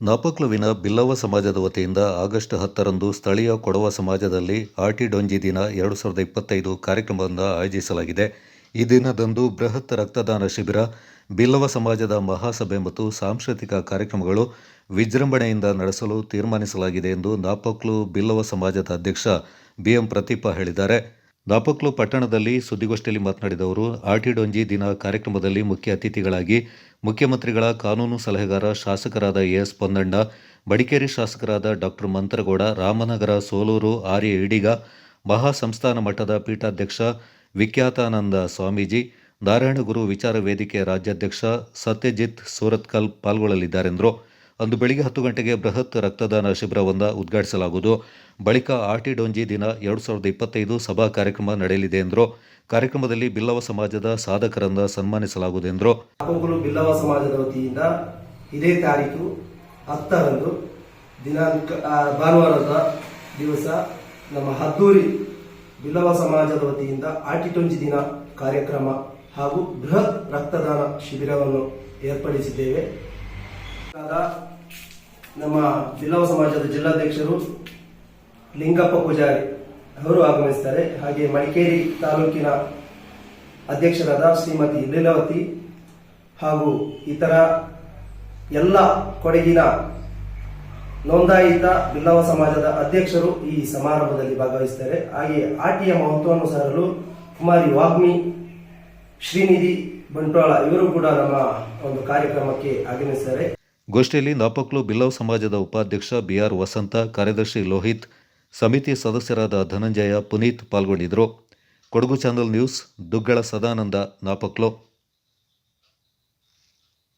ನಾಪಕ್ಲುವಿನ ಬಿಲ್ಲವ ಸಮಾಜದ ವತಿಯಿಂದ ಆಗಸ್ಟ್ ಹತ್ತರಂದು ಸ್ಥಳೀಯ ಕೊಡವ ಸಮಾಜದಲ್ಲಿ ಆಟಿ ಡೊಂಜಿ ದಿನ ಎರಡು ಸಾವಿರದ ಇಪ್ಪತ್ತೈದು ಕಾರ್ಯಕ್ರಮವನ್ನು ಆಯೋಜಿಸಲಾಗಿದೆ. ಈ ದಿನದಂದು ಬೃಹತ್ ರಕ್ತದಾನ ಶಿಬಿರ, ಬಿಲ್ಲವ ಸಮಾಜದ ಮಹಾಸಭೆ ಮತ್ತು ಸಾಂಸ್ಕೃತಿಕ ಕಾರ್ಯಕ್ರಮಗಳು ವಿಜೃಂಭಣೆಯಿಂದ ನಡೆಸಲು ತೀರ್ಮಾನಿಸಲಾಗಿದೆ ಎಂದು ನಾಪಕ್ಲು ಬಿಲ್ಲವ ಸಮಾಜದ ಅಧ್ಯಕ್ಷ ಬಿಎಂ ಪ್ರತೀಪ ಹೇಳಿದ್ದಾರೆ. ನಾಪಕ್ಲು ಪಟ್ಟಣದಲ್ಲಿ ಸುದ್ದಿಗೋಷ್ಠಿಯಲ್ಲಿ ಮಾತನಾಡಿದ ಅವರು, ಆರ್ಟಿ ಡೊಂಜಿ ದಿನ ಕಾರ್ಯಕ್ರಮದಲ್ಲಿ ಮುಖ್ಯ ಅತಿಥಿಗಳಾಗಿ ಮುಖ್ಯಮಂತ್ರಿಗಳ ಕಾನೂನು ಸಲಹೆಗಾರ ಶಾಸಕರಾದ ಎಸ್ ಪೊನ್ನಣ್ಣ ಬಡಿಕೇರಿ ಶಾಸಕರಾದ ಡಾಕ್ಟರ್ ಮಂತ್ರಗೌಡ, ರಾಮನಗರ ಸೋಲೂರು ಆರ್ಯ ಇಡಿಗ ಮಹಾಸಂಸ್ಥಾನ ಮಠದ ಪೀಠಾಧ್ಯಕ್ಷ ವಿಖ್ಯಾತಾನಂದ ಸ್ವಾಮೀಜಿ, ನಾರಾಯಣಗುರು ವಿಚಾರ ವೇದಿಕೆ ರಾಜ್ಯಾಧ್ಯಕ್ಷ ಸತ್ಯಜಿತ್ ಸೂರತ್ಕಲ್ ಪಾಲ್ಗೊಳ್ಳಲಿದ್ದಾರೆಂದರು. ಅಂದು ಬೆಳಿಗ್ಗೆ ಹತ್ತು ಗಂಟೆಗೆ ಬೃಹತ್ ರಕ್ತದಾನ ಶಿಬಿರವನ್ನು ಉದ್ಘಾಟಿಸಲಾಗುವುದು. ಬಳಿಕ ಆರ್ಟಿ ಡೊಂಜಿ ದಿನ ಎರಡು ಸಾವಿರದ ಇಪ್ಪತ್ತೈದು ಸಭಾ ಕಾರ್ಯಕ್ರಮ ನಡೆಯಲಿದೆ ಎಂದರು. ಕಾರ್ಯಕ್ರಮದಲ್ಲಿ ಬಿಲ್ಲವ ಸಮಾಜದ ಸಾಧಕರನ್ನು ಸನ್ಮಾನಿಸಲಾಗುವುದು ಎಂದರು. ಬಿಲ್ಲವ ಸಮಾಜದ ವತಿಯಿಂದ ಇದೇ ತಾರೀಕು ಹತ್ತರಂದು ದಿನಾಂಕ ಭಾನುವಾರದ ದಿವಸ ನಮ್ಮ ಹದ್ದೂರಿ ಬಿಲ್ಲವ ಸಮಾಜದ ವತಿಯಿಂದ ಆಟಿಟೊಂಜಿ ದಿನ ಕಾರ್ಯಕ್ರಮ ಹಾಗೂ ಬೃಹತ್ ರಕ್ತದಾನ ಶಿಬಿರವನ್ನು ಏರ್ಪಡಿಸಿದ್ದೇವೆ. ನಮ್ಮ ಬಿಲ್ಲವ ಸಮಾಜದ ಜಿಲ್ಲಾಧ್ಯಕ್ಷರು ಲಿಂಗಪ್ಪ ಪೂಜಾರಿ ಅವರು ಆಗಮಿಸ್ತಾರೆ ಹಾಗೆ ಮಡಿಕೇರಿ ತಾಲೂಕಿನ ಅಧ್ಯಕ್ಷರಾದ ಶ್ರೀಮತಿ ಲೀಲಾವತಿ ಹಾಗೂ ಇತರ ಎಲ್ಲ ಕೊಡಗಿನ ನೋಂದಾಯಿತ ಬಿಲ್ಲವ ಸಮಾಜದ ಅಧ್ಯಕ್ಷರು ಈ ಸಮಾರಂಭದಲ್ಲಿ ಭಾಗವಹಿಸುತ್ತಾರೆ ಹಾಗೆ ಆಟಿಯ ಮಹತ್ವವನ್ನು ಸಾರಲು ಕುಮಾರಿ ವಾಗ್ಮಿ, ಶ್ರೀನಿಧಿ ಬಂಟ್ವಾಳ ಇವರು ಕೂಡ ನಮ್ಮ ಒಂದು ಕಾರ್ಯಕ್ರಮಕ್ಕೆ ಆಗಮಿಸುತ್ತಾರೆ ಗೋಷ್ಠಿಯಲ್ಲಿ ನಾಪಕ್ಲು ಬಿಲ್ಲವ್ ಸಮಾಜದ ಉಪಾಧ್ಯಕ್ಷ ಬಿಆರ್ ವಸಂತ, ಕಾರ್ಯದರ್ಶಿ ಲೋಹಿತ್, ಸಮಿತಿ ಸದಸ್ಯರಾದ ಧನಂಜಯ, ಪುನೀತ್ ಪಾಲ್ಗೊಂಡಿದ್ದರು. Kodagu channel news, Duggala Sadananda, Napoklu.